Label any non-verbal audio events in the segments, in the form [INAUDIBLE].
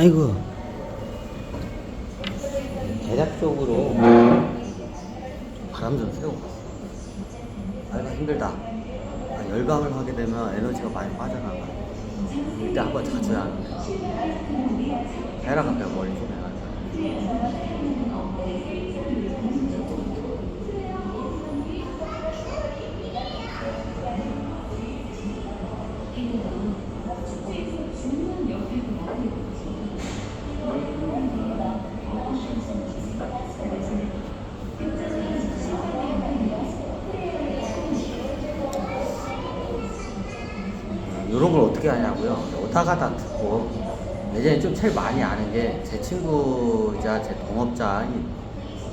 아이고. 대략 적으로 바람 좀 쐬고. 아이고 힘들다. 아, 열감을 하게 되면 에너지가 많이 빠져나가. 이때 한번 자줘야 하는데. 해라 카페 머리 좀 해가지고. 이런 걸 어떻게 하냐고요. 오다 가 다 듣고 예전에 좀 제일 많이 아는 게 제 친구이자 제 동업자인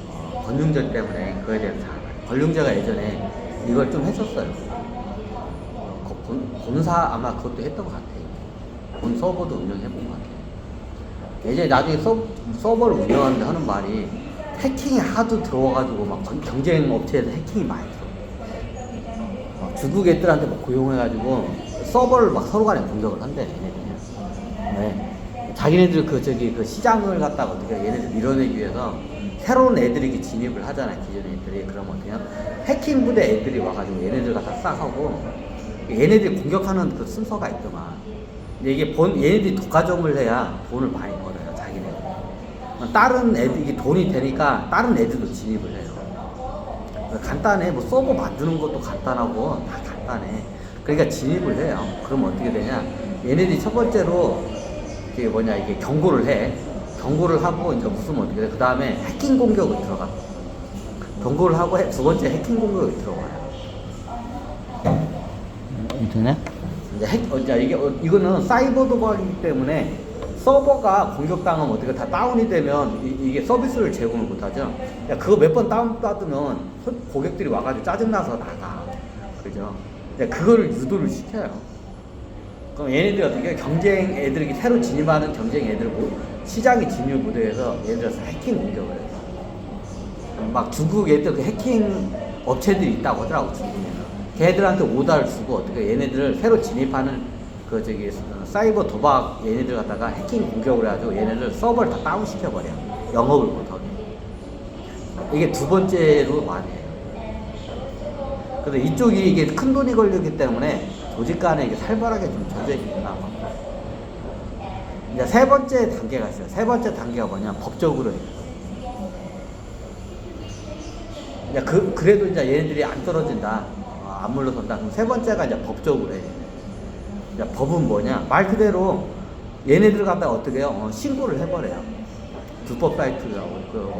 어, 권융재 때문에 그거에 대해서 잘. 권융재가 예전에 이걸 좀 했었어요. 어, 거- 본, 본사 아마 그것도 했던 것 같아요. 본 서버도 운영해본 것 같아요. 예전에 나중에 서, 서버를 운영하는데 하는 말이 해킹이 하도 들어와가지고 막 건- 경쟁 업체에서 해킹이 많이 들어. 막 중국 애들한테 막 고용해가지고 서버를 막 서로 간에 공격을 한대 얘네들이. 네. 자기네들 그 저기 그 시장을 갖다가 어떻게 얘네들 밀어내기 위해서 새로운 애들이 진입을 하잖아요 기존 애들이 그러면 그냥 해킹 부대 애들이 와가지고 얘네들 갖다 싹 하고 얘네들이 공격하는 그 순서가 있더만 근데 이게 본 얘네들이 독과점을 해야 돈을 많이 벌어요 자기네 다른 애들 이게 돈이 되니까 다른 애들도 진입을 해요 간단해. 뭐 서버 만드는 것도 간단하고 다 간단해. 그러니까 진입을 해요. 그러면 어떻게 되냐? 얘네들이 첫 번째로 이게 뭐냐 이게 경고를 해. 경고를 하고 이제 웃으면 어떻게 돼? 그 다음에 해킹 공격을 들어가. 경고를 하고 해- 두 번째 해킹 공격이 들어가요. 되네? 이제 핵, 어, 이제 이게 어, 이거는 사이버 도박이기 때문에 서버가 공격당하면 어떻게 다 다운이 되면 이, 게 서비스를 제공을 못하죠. 야, 그거 몇 번 다운 받으면 소- 고객들이 와가지고 짜증나서 나가. 그죠? 근데 그거를 유도를 시켜요. 그럼 얘네들이 어떻게 해요? 경쟁 애들이 새로 진입하는 경쟁 애들 뭐 시장에 진입 무대에서 예를 들어서 해킹 공격을 해요. 막 중국 애들 그 해킹 업체들이 있다고 하더라고 중국에는. 걔들한테 오다를 주고 어떻게 얘네들을 새로 진입하는 그 저기 어, 사이버 도박 얘네들 갖다가 해킹 공격을 해가지고 얘네들 서버를 다 다운 시켜버려. 영업을 못하게. 이게 두 번째로 많이 해요. 근데 이쪽이 이게 큰 돈이 걸리기 때문에 조직 간에 이게 살벌하게 좀 전쟁이구나. 이제 세 번째 단계가 있어요. 세 번째 단계가 뭐냐? 법적으로. 이제 그, 그래도 이제 얘네들이 안 떨어진다. 어, 안 물러선다. 그럼 세 번째가 이제 법적으로 해. 이제 법은 뭐냐? 말 그대로 얘네들 갖다가 어떻게 해요? 어, 신고를 해버려요. 불법 사이트라고. 그,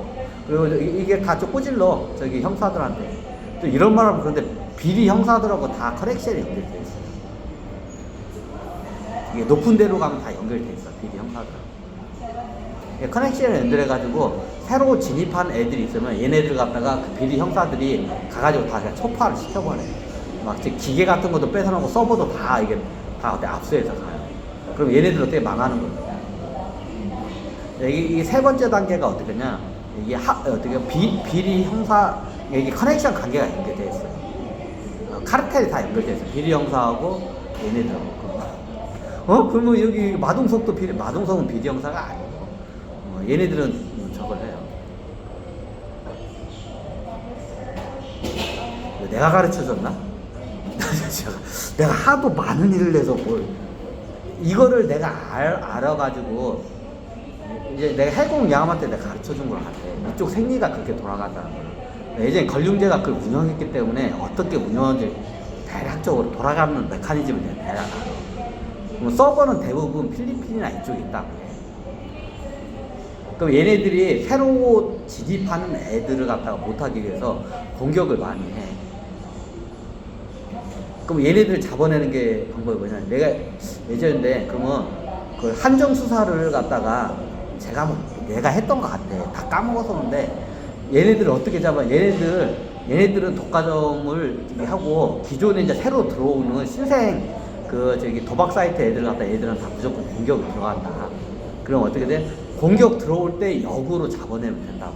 그리고 이- 이게 다좀 꼬질러. 저기 형사들한테. 또 이런 말 하면 그런데 비리 형사들하고 다 커넥션이 연결돼 있어요. 이게 높은 데로 가면 다 연결돼 있어. 비리 형사들. 예, 커넥션을 연결해가지고 새로 진입한 애들이 있으면 얘네들 갖다가 그 비리 형사들이 가가지고 다 그냥 초파를 시켜버려요. 막 기계 같은 것도 뺏어놓고 서버도 다 이게 다 어때 압수해서 가요. 그럼 얘네들 어떻게 망하는 거예요? 이게 세 번째 단계가 어떻게냐? 이게 하, 어떻게 비, 비리 형사 이게 커넥션 관계가 연결돼 있어요. 어, 카르텔이 다 연결돼 있어요. 비리 형사하고 얘네들하고. 어? 그러면 여기 마동석도 비리, 마동석은 비리 형사가 아니고 어, 얘네들은 저걸 해요. 내가 가르쳐 줬나? [LAUGHS] 내가 하도 많은 일을 해서 뭘 이거를 내가 알, 알아가지고 이제 내가 해공 양함한테 내가 가르쳐 준 걸 같아. 이쪽 생리가 그렇게 돌아간다는 걸. 예전에 걸륭제가 그걸 운영했기 때문에 어떻게 운영하는지 대략적으로 돌아가는 메커니즘을 내가 대략 알아. 서버는 대부분 필리핀이나 이쪽에 있다고 해. 그럼 얘네들이 새로 진입하는 애들을 갖다가 못하기 위해서 공격을 많이 해. 그럼 얘네들 잡아내는 게 방법이 뭐냐? 내가 예전인데 그러면 그 한정 수사를 갖다가 제가 뭐 내가 했던 것 같아. 다 까먹었었는데 얘네들을 어떻게 잡아? 얘네들 얘네들은 독과점을 하고 기존에 이제 새로 들어오는 신생 그 저기 도박 사이트 애들 갖다 얘들은 다 무조건 공격 들어간다. 그럼 어떻게 돼? 공격 들어올 때 역으로 잡아내면 된다고.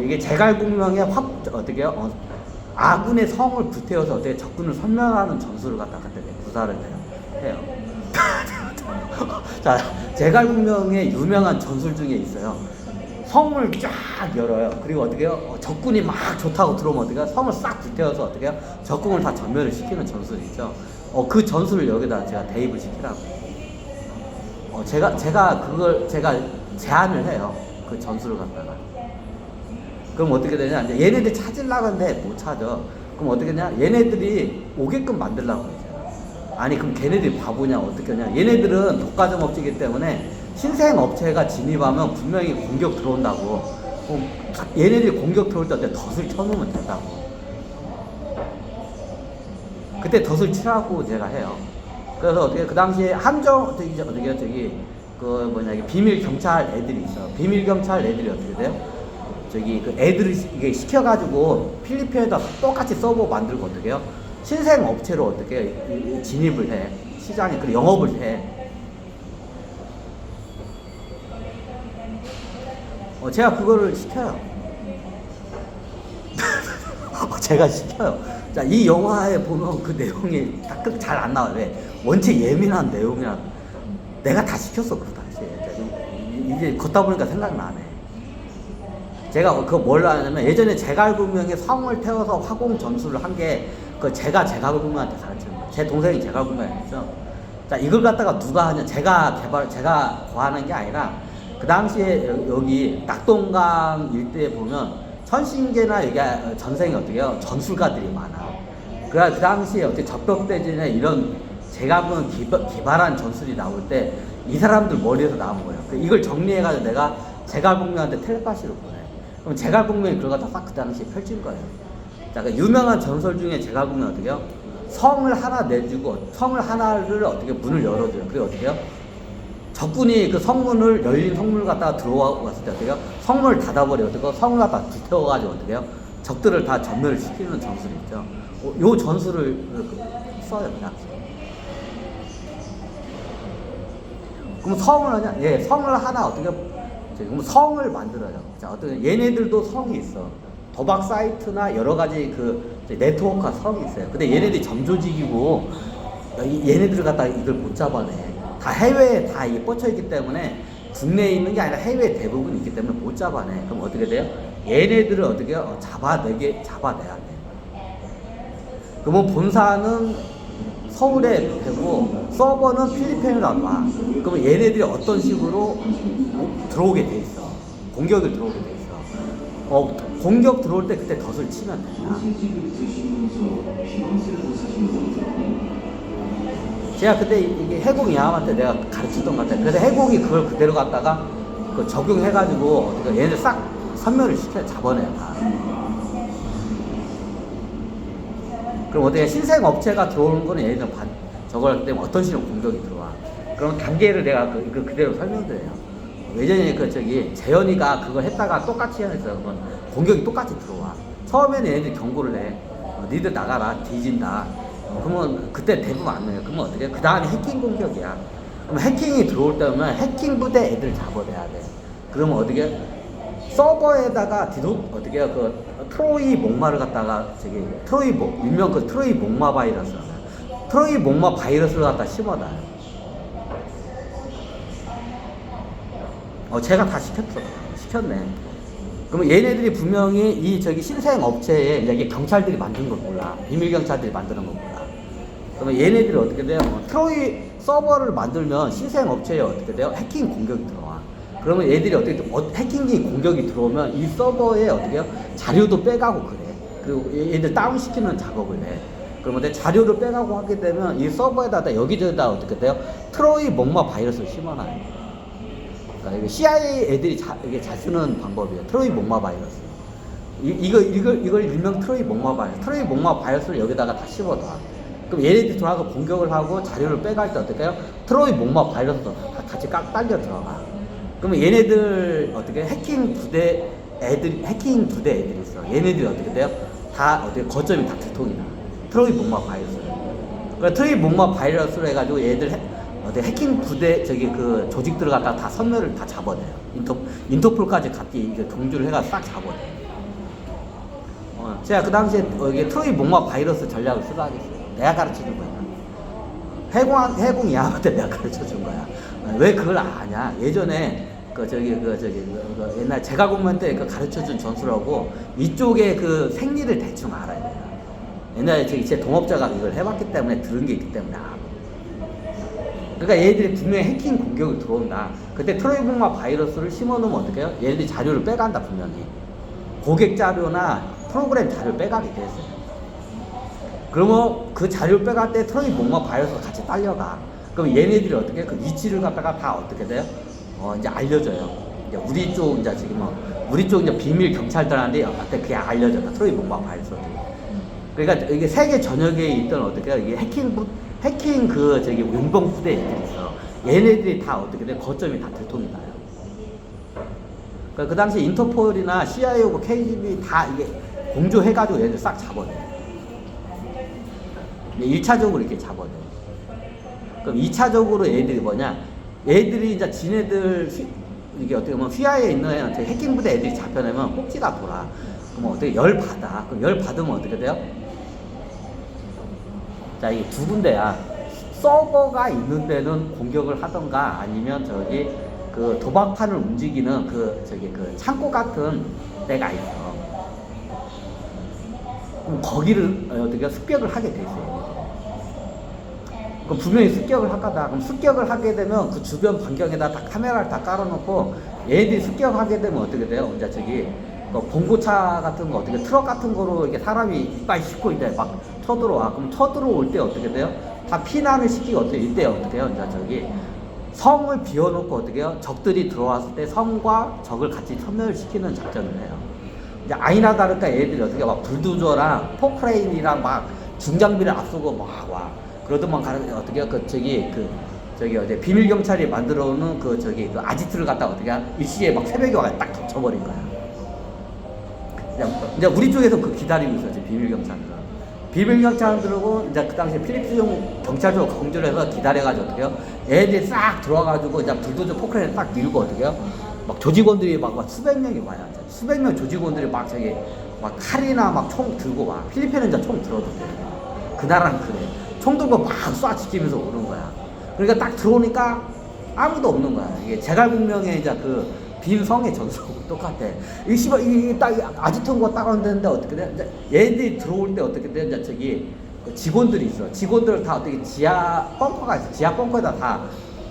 이게 제갈공명의 확 어떻게 요 어, 아군의 성을 불태워서 어떻게 적군을 선멸하는 전술을 갖다 그때 구사를 해요. 해요. [LAUGHS] 자, 제갈공명의 유명한 전술 중에 있어요. 성을 쫙 열어요. 그리고 어떻게 해요? 어, 적군이 막 좋다고 들어오면 어떻게 해요? 성을 싹 불태워서 어떻게 해요? 적군을 다 전멸을 시키는 전술이 있죠. 어, 그 전술을 여기다 제가 대입을 시키라고. 어, 제가, 제가 그걸, 제가 제안을 해요. 그 전술을 갖다가. 그럼 어떻게 되냐? 이제 얘네들 찾으려고 하는데 못 찾아. 그럼 어떻게 되냐? 얘네들이 오게끔 만들려고 그러잖아. 아니, 그럼 걔네들이 바보냐? 어떻게 하냐? 얘네들은 독과점 업체이기 때문에 신생 업체가 진입하면 분명히 공격 들어온다고. 그럼 얘네들이 공격 들어올 때 덫을 쳐놓으면 된다고. 그때 덫을 치라고 제가 해요. 그래서 어떻게 그 당시에 한정 저기 저- 어떻게 저기 그 뭐냐 비밀 경찰 애들이 있어. 비밀 경찰 애들이 어떻게 돼요? 저기 그 애들을 시- 이게 시켜가지고 필리핀에다 똑같이 서버 만들고 어떻게 해요? 신생 업체로 어떻게 진입을 해 시장에 그 영업을 해. 어 제가 그거를 시켜요. [LAUGHS] 어, 제가 시켜요. 자, 이 영화에 보면 그 내용이 잘 안 나와요. 왜? 원체 예민한 내용이라 내가 다 시켰어, 그 당시에. 자, 이- 이제 걷다 보니까 생각나네. 제가 그거 뭘 하냐면 예전에 제갈구명에 성을 태워서 화공 전술을 한 게 그 제가 제갈구명한테 가르치는 거예요. 제 동생이 제갈구명이었죠. 자, 이걸 갖다가 누가 하냐? 제가 개발, 제가 구하는 게 아니라 그 당시에 여- 여기 낙동강 일대에 보면 천신계나 여기 전생이 어떻게 해요? 전술가들이 많아. 그래 그 당시에 어떻게 적벽대전이나 이런 제가군 기발, 기발한 전술이 나올 때 이 사람들 머리에서 나온 거예요. 그 이걸 정리해가지고 내가 제갈공명한테 텔레파시로 보내. 그럼 제갈공명이 그걸 갖다 싹 그 당시에 펼친 거예요. 자, 그 유명한 전설 중에 제갈공명 어떻게 해요? 성을 하나 내주고 성을 하나를 어떻게 문을 열어줘요. 그리고 어떻게 해요? 적군이 그 성문을 열린 성문을 갖다가 들어왔을 때 어떻게 해요? 성문을 닫아버려 어떻게 해요? 성을 갖다 불태워가지고 어떻게 해요? 적들을 다 전멸을 시키는 전술이 있죠. 어, 요 전술을 그 써요, 그냥. 그럼 성을 하냐? 예, 성을 하나 어떻게 그럼 성을 만들어요. 자, 어떤 얘네들도 성이 있어. 도박 사이트나 여러 가지 그 네트워크가 성이 있어요. 근데 얘네들이 점조직이고 이- 얘네들을 갖다 이걸 못 잡아내. 다 해외에 다 이게 뻗쳐 있기 때문에 국내에 있는 게 아니라 해외에 대부분 있기 때문에 못 잡아내. 그럼 어떻게 돼요? 얘네들을 어떻게? 어, 잡아내게 잡아내야 돼. 그러면 본사는 서울에 되고 서버는 필리핀으로 와. 그러면 얘네들이 어떤 식으로 들어오게 돼 있어. 공격을 들어오게 돼 있어. 어, 공격 들어올 때 그때 덫을 치면 된다. 제가 그때 이게 해공 이함한테 내가 가르치던 것 같아요. 그래서 해공이 그걸 그대로 갖다가 그 적용해가지고 어떻게 얘네들 싹 선멸을 시켜 잡아내요 다. 그럼 어떻게 신생 업체가 들어오는 거는 얘네들 반, 저걸 때문에 어떤 식으로 공격이 들어와. 그럼 단계를 내가 그, 그 그대로 설명드려요. 예전에 그 저기 재현이가 그걸 했다가 똑같이 했어요. 그러면 공격이 똑같이 들어와. 처음에는 얘네들이 경고를 해. 어, 니들 나가라 뒤진다. 어, 그러면 그때 대부분 안 해요. 그러면 어떻게? 그 다음에 해킹 공격이야. 그럼 해킹이 들어올 때면 해킹 부대 애들 잡아내야 돼. 그러면 어떻게? 서버에다가 디도 어떻게 해요? 그 트로이 목마를 갖다가 저기 트로이 목 일명 그 트로이 목마 바이러스 트로이 목마 바이러스를 갖다 심어놔요. 어 제가 다 시켰어 시켰네. 그러면 얘네들이 분명히 이 저기 신생 업체에 이게 경찰들이 만든 걸 몰라 비밀 경찰들이 만드는 걸 몰라. 그러면 얘네들이 어떻게 돼요? 어, 트로이 서버를 만들면 신생 업체에 어떻게 돼요? 해킹 공격이 들어와. 그러면 얘들이 어떻게 좀 어, 해킹기 공격이 들어오면 이 서버에 어떻게 해요? 자료도 빼가고 그래. 그리고 얘- 얘들 다운시키는 작업을 해. 그러면 내 자료를 빼가고 하게 되면 이 서버에다 여기저기다 어떻게 돼요? 트로이 목마 바이러스를 심어놔요. 그러니까 이게 CIA 애들이 자, 이게 잘 쓰는 방법이에요. 트로이 목마 바이러스. 이, 이거, 이걸, 이걸 일명 트로이 목마 바이러스. 트로이 목마 바이러스를 여기다가 다 씹어놔. 그럼 얘네들이 들어와서 공격을 하고 자료를 빼갈 때 해요? 트로이 목마 바이러스도 다 같이 깍 딸려 들어가. 그러면 얘네들 어떻게 해킹 부대 애들, 해킹 부대 애들이 있어. 얘네들이 어떻게 돼요? 다 어떻게 거점이 다 두통이 나. 트로이 목마 바이러스. 그러니까 트로이 목마 바이러스로 해가지고 얘들 해, 어디 해킹 부대 저기 그 조직들을 갖다가 다 선멸을 다 잡아내요. 인터 인터폴까지 같이 이제 동조를 해가 싹 잡아내. 어, 제가 그 당시에 어, 이게 트로이 목마 바이러스 전략을 쓰라 하겠어요. 내가 가르치는 거야. 해공 해공 이하한테 내가 가르쳐 준 거야. 아, 왜 그걸 아냐? 예전에 그 저기 그 저기 그, 그 옛날 제가공면 때그 가르쳐 준 전술하고 이쪽의 그 생리를 대충 알아야 돼요. 옛날에 저기 제 동업자가 이걸 해봤기 때문에 들은 게 있기 때문에 알아. 그러니까 얘들이 분명히 해킹 공격을 들어온다. 그때 트로이봉마 바이러스를 심어놓으면 어떻게 해요? 얘들이 자료를 빼간다 분명히. 고객 자료나 프로그램 자료를 빼가게 돼 있어요. 그러면 그 자료를 빼갈 때 트로이봉마 바이러스가 같이 딸려가. 그럼 얘네들이 어떻게 해? 그 위치를 갖다가 다 어떻게 돼요? 어 이제 알려줘요. 이제 우리 쪽 이제 지금 뭐 우리 쪽 이제 비밀 경찰들한테 한테 그게 알려졌다. 트로이봉마 바이러스. 그러니까 이게 세계 전역에 있던 어떻게 해요? 이게 해킹 부, 해킹 그 저기 용병 부대 애들이 있어. 얘네들이 다 어떻게 돼? 거점이 다 들통이 나요. 그러니까 그 당시 인터폴이나 CIA하고 KGB 다 이게 공조해가지고 얘들 싹 잡아내. 1차적으로 이렇게 잡아내. 그럼 2차적으로 얘들이 뭐냐? 얘들이 이제 지네들 휘, 이게 어떻게 보면 휘하에 있는 저 해킹 부대 애들이 잡혀내면 꼭지가 돌아. 그럼 어떻게 열 받아? 그럼 열 받으면 어떻게 돼요? 자, 이게 두 군데야. 서버가 있는 데는 공격을 하던가 아니면 저기 그 도박판을 움직이는 그 저기 그 창고 같은 데가 있어. 그럼 거기를 어떻게 습격을 하게 돼 있어요. 그럼 분명히 습격을 할 거다. 그럼 습격을 하게 되면 그 주변 반경에다 다 카메라를 다 깔아놓고 얘들이 습격하게 되면 어떻게 돼요? 이제 저기 그 봉고차 같은 거 어떻게 트럭 같은 거로 이렇게 사람이 이빨 싣고 이제 막 쳐들어와. 그럼 쳐들어올 때 어떻게 돼요? 다 피난을 시키고 어떻게 이때 어떻게 해요? 이제 저기 성을 비워놓고 어떻게 해요? 적들이 들어왔을 때 성과 적을 같이 섬멸시키는 작전을 해요. 이제 아이나 다를까 얘들이 어떻게 막 불두저랑 포크레인이랑 막 중장비를 앞서고 막 와. 그러더만 가는 어떻게? 그 저기 그 저기 어디 비밀 경찰이 만들어 놓은 그 저기 그 아지트를 갖다가 어떻게 하 일시에 막 새벽에 와서 딱 덮쳐버린 거야. 이제, 우리 쪽에서 그 기다리고 있었지 비밀 경찰들은. 비밀 경찰들하고 이제 그 당시에 필립스용 경찰서 공조를 해서 기다려가지고 어떻게 해요? 애들이 싹 들어와가지고 이제 불도저 포크레인 딱 밀고 어떻게 해요? 막 조직원들이 막, 막 수백 명이 와요. 수백 명 조직원들이 막 저기 막 칼이나 막 총 들고 와. 필리핀은 이제 총 들어도 돼. 그 나라는 그래. 총 들고 막쏴 지키면서 오는 거야. 그러니까 딱 들어오니까 아무도 없는 거야. 이게 제갈공명의 이제 그 빈성의 전설하고 똑같아. 이 씨발 이게 딱 아지트인 거딱 왔는데 어떻게 돼? 얘들이 들어올 때 어떻게 돼? 이제 저기 그 직원들이 있어. 직원들 다 어떻게 지하 벙커가 있어. 지하 벙커에다 다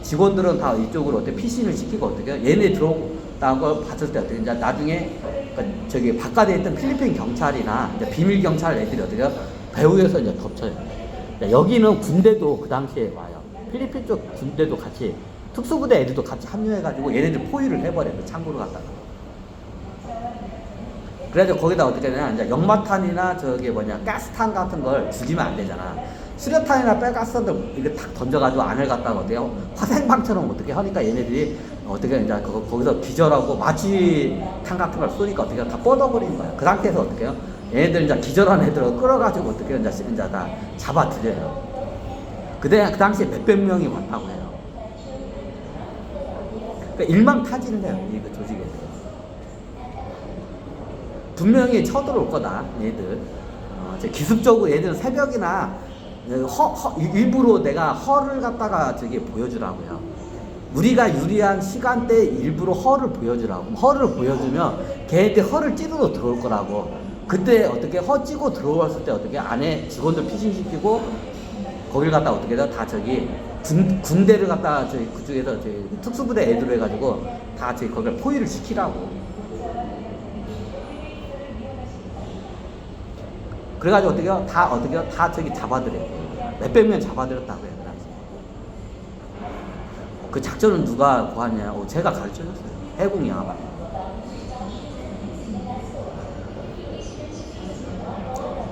직원들은 다 이쪽으로 어떻게 피신을 시키고 어떻게 해? 얘네 들어온다고 봤을 때 어떻게 이제 나중에 그 저기 바깥에 있던 필리핀 경찰이나 이제 비밀 경찰 애들이 어떻게 해요? 배후에서 이제 덮쳐요. 자, 여기는 군대도 그 당시에 와요. 필리핀 쪽 군대도 같이 특수부대 애들도 같이 합류해가지고 얘네들 포위를 해버려 그 창고를 갖다가. 그래서 거기다 어떻게 되냐 이제 연마탄이나 저기 뭐냐 가스탄 같은 걸 죽이면 안 되잖아. 수류탄이나 빼가스들 이거 탁 던져가지고 안을 갖다가 어때요? 화생방처럼 어떻게 하니까 얘네들이 어떻게 이제 거기서 기절하고 마취탄 같은 걸 쏘니까 어떻게 다 뻗어버리는 거야. 그 상태에서 어떻게 해요? 얘네들 이제 기절한 애들을 끌어가지고 어떻게 이제 이제 다 잡아들여요. 그때 그 당시에 몇백 명이 왔다고 해요. 그러니까 일망타진해요 이그 조직에서. 분명히 쳐들어올 거다 얘들. 어, 기습적으로 얘들은 새벽이나 허, 허, 일부러 내가 허를 갖다가 저기 보여주라고요. 우리가 유리한 시간대 일부러 허를 보여주라고. 허를 보여주면 걔네들 허를 찌르러 들어올 거라고. 그때 어떻게 허 찌고 들어왔을 때 어떻게 안에 직원들 피신시키고 거길 갖다 어떻게 다 저기 군, 군대를 갖다 저기 그쪽에서 저기 특수부대 애들 해가지고 다 저기 거기를 포위를 시키라고. 그래가지고 어떻게 해요? 다 어떻게 해요? 다 저기 잡아들여요. 몇백 명 잡아들였다고 해요. 그. 그 작전은 누가 구하냐? 어, 제가 가르쳐줬어요. 해공이 아마.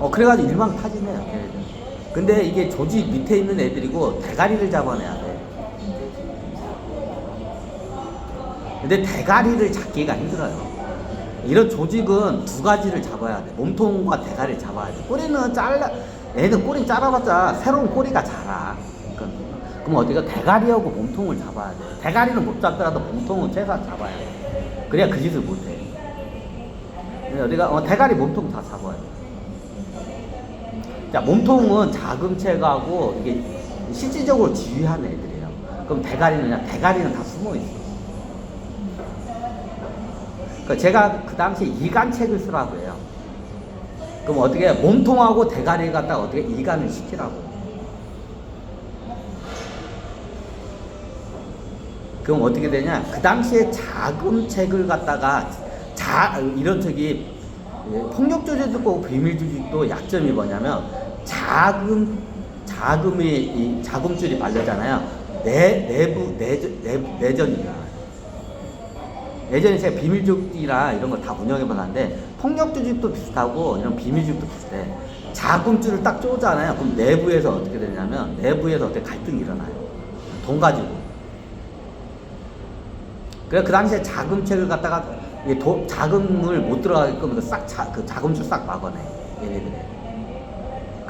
어, 그래가지고 일망타진해요, 걔네들. 근데 이게 조직 밑에 있는 애들이고 대가리를 잡아내야 돼. 근데 대가리를 잡기가 힘들어요. 이런 조직은 두 가지를 잡아야 돼. 몸통과 대가리를 잡아야 돼. 꼬리는 잘라, 얘는 꼬리 잘라봤자 새로운 꼬리가 자라. 그럼, 그럼 어디가 대가리하고 몸통을 잡아야 돼. 대가리는 못 잡더라도 몸통은 최소한 잡아야 돼. 그래야 그 짓을 못 해. 어디가, 어, 대가리 몸통 다 잡아야 돼. 자, 몸통은 자금체가고 이게 실질적으로 지휘하는 애들이에요. 그럼 대가리는 그냥 대가리는 다 숨어 있어. 그러니까 제가 그 당시에 이간책을 쓰라고 해요. 그럼 어떻게 해? 몸통하고 대가리 갖다가 어떻게 이간을 시키라고. 그럼 어떻게 되냐? 그 당시에 자금책을 갖다가 자 이런 저기 예, 폭력 조직도 비밀 조직도 약점이 뭐냐면 자금 자금이 이 자금줄이 말려잖아요. 내 내부 내전 내부, 내전이야. 예전에 제가 비밀조직이나 이런 걸 다 운영해 봤는데 폭력 조직도 비슷하고 이런 비밀조직도 비슷해. 자금줄을 딱 쪼잖아요. 그럼 내부에서 어떻게 되냐면 내부에서 어떻게 갈등이 일어나요. 돈 가지고. 그래 그 당시에 자금책을 갖다가 도, 자금을 못 들어가게끔 그 싹, 자, 그 자금줄 싹 막아내 얘네들이.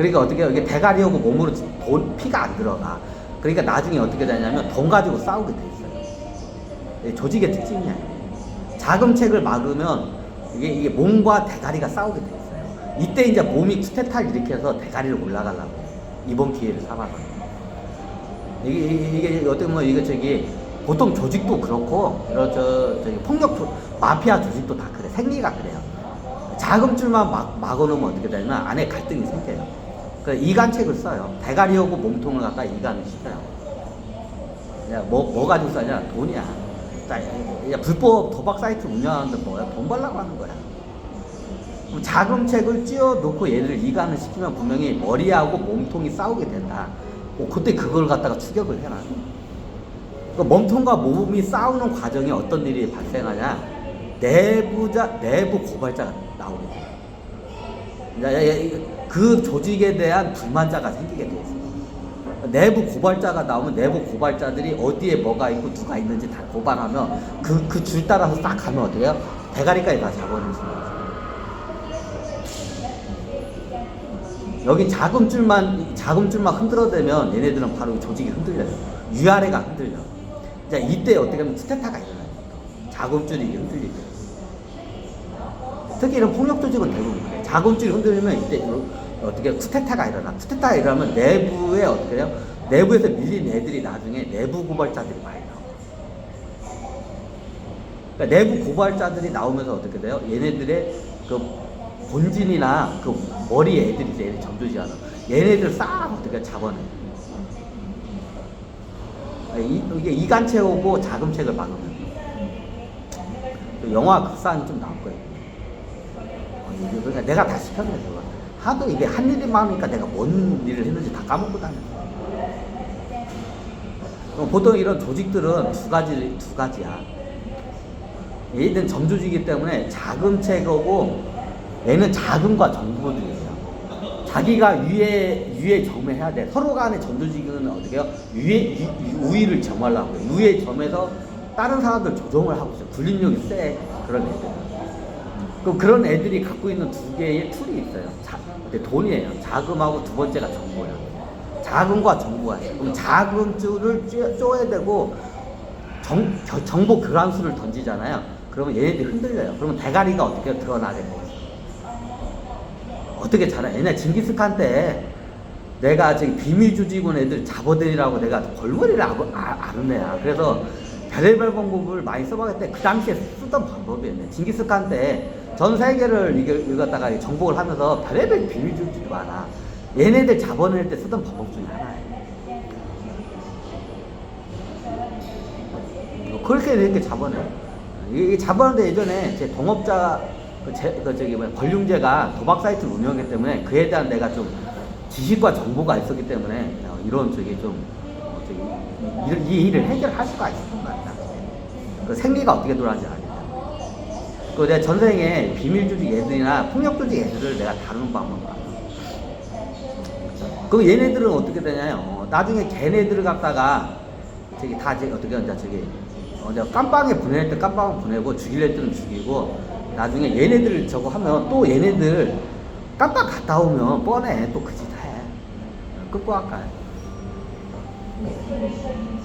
그러니까 어떻게? 이게 대가리하고 몸으로 돈 피가 안 들어가. 그러니까 나중에 어떻게 되냐면 돈 가지고 싸우게 돼 있어요. 이게 조직의 특징이야. 자금책을 막으면 이게, 이게 몸과 대가리가 싸우게 돼 있어요. 이때 이제 몸이 쿠데타를 일으켜서 대가리를 올라가려고. 이번 기회를 삼아서. 이게, 이게, 어떻게 보면 이게 저기 보통 조직도 그렇고 이런 저 저기 폭력 조, 마피아 조직도 다 그래 생리가 그래요. 자금줄만 막, 막아놓으면 어떻게 되냐면 안에 갈등이 생겨요. 그 이간책을 써요. 대가리하고 몸통을 갖다 이간을 시켜요. 야, 뭐, 뭐 가지고 써냐? 돈이야. 자, 야, 불법 도박 사이트 운영하는데 뭐야? 돈 벌라고 하는 거야. 자금책을 쥐어 놓고 얘를 이간을 시키면 분명히 머리하고 몸통이 싸우게 된다. 어, 그때 그걸 갖다가 추격을 해라. 그 몸통과 몸이 싸우는 과정에 어떤 일이 발생하냐? 내부자 내부 고발자가 나오게 돼. 야, 야, 야, 그 조직에 대한 불만자가 생기게 돼 있어. 내부 고발자가 나오면 내부 고발자들이 어디에 뭐가 있고 누가 있는지 다 고발하면 그 그 줄 따라서 딱 가면 어때요? 대가리까지 다 수가 있어. 여기 자금줄만 자금줄만 흔들어대면 얘네들은 바로 조직이 흔들려요. 위아래가 흔들려. 자 이때 어떻게 하면 스테타가 일어나요. 자금줄이 흔들리죠. 특히 이런 폭력 조직은 대부분 그래. 자금줄이 흔들리면 이때 어떻게 쿠데타가 일어나. 쿠데타가 일어나면 내부에 어떻게 해요? 내부에서 밀린 애들이 나중에 내부 고발자들이 많이 나와. 그러니까 내부 고발자들이 나오면서 어떻게 돼요? 얘네들의 그 본진이나 그 머리 애들이 이제 점조지하는 얘네들 싹 어떻게 잡아내. 이, 이게 이간체오고 자금책을 막으면 영화 극상이 좀 나올 거예요. 그러니까 내가 다 시켰네 그거. 하도 이게 한 일이 많으니까 내가 뭔 일을 했는지 다 까먹고 다녀. 어, 보통 이런 조직들은 두 가지 두 가지야. 얘들은 점조직이기 때문에 자금책하고 얘는 자금과 정보들이에요. 자기가 위에 위에 점해야 돼. 서로 간의 점조직은 어떻게 해요? 위에 유- 유- 우위를 점하려고 해요. 위에 점에서 다른 사람들 조정을 하고 있어요. 군림력이 세 그런 애들. 그럼 그런 애들이 갖고 있는 두 개의 툴이 있어요. 자, 돈이에요. 자금하고 두 번째가 정보예요. 자금과 정보가 있어요. 그럼 자금줄을 쪼- 쪼야 되고 정, 겨- 정보 교란수를 던지잖아요. 그러면 얘네들이 흔들려요. 그러면 대가리가 어떻게 드러나게 돼요. 어떻게 잘해? 옛날 징기스칸 때 내가 저기 비밀 조직원 애들 잡아들이라고 내가 골머리를 아고, 아, 아는 애야. 그래서 별의별 방법을 많이 써봤는데 그 당시에 쓰던 방법이었네. 징기스칸 때 전 세계를 이거다가 정복을 하면서 별의별 비밀 조직도 많아. 얘네들 잡아낼 때 쓰던 방법 중에 하나예요. 뭐 그렇게 이렇게 잡아내. 이게 잡아내는데 예전에 제 동업자 그, 제, 그 저기 뭐야 권룡재가 도박 사이트를 운영했기 때문에 그에 대한 내가 좀 지식과 정보가 있었기 때문에 어, 이런 저기 좀 이런 이 일을 해결할 수가 있었던 것 같다. 그 생리가 어떻게 돌아가는지 알겠다. 그 내가 전생에 비밀 조직 애들이나 폭력 조직 애들을 내가 다루는 방법 봐. 그 얘네들은 어떻게 되냐요? 어, 나중에 걔네들을 갖다가 저기 다 이제 어떻게 하냐 저기 어, 내가 깜빵에 보낼 때 깜빵 보내고 죽일 때는 죽이고 나중에 얘네들 저거 하면 또 얘네들 깜빵 갔다 오면 뻔해 또 그 짓 해. 끝고 할까요? Gracias.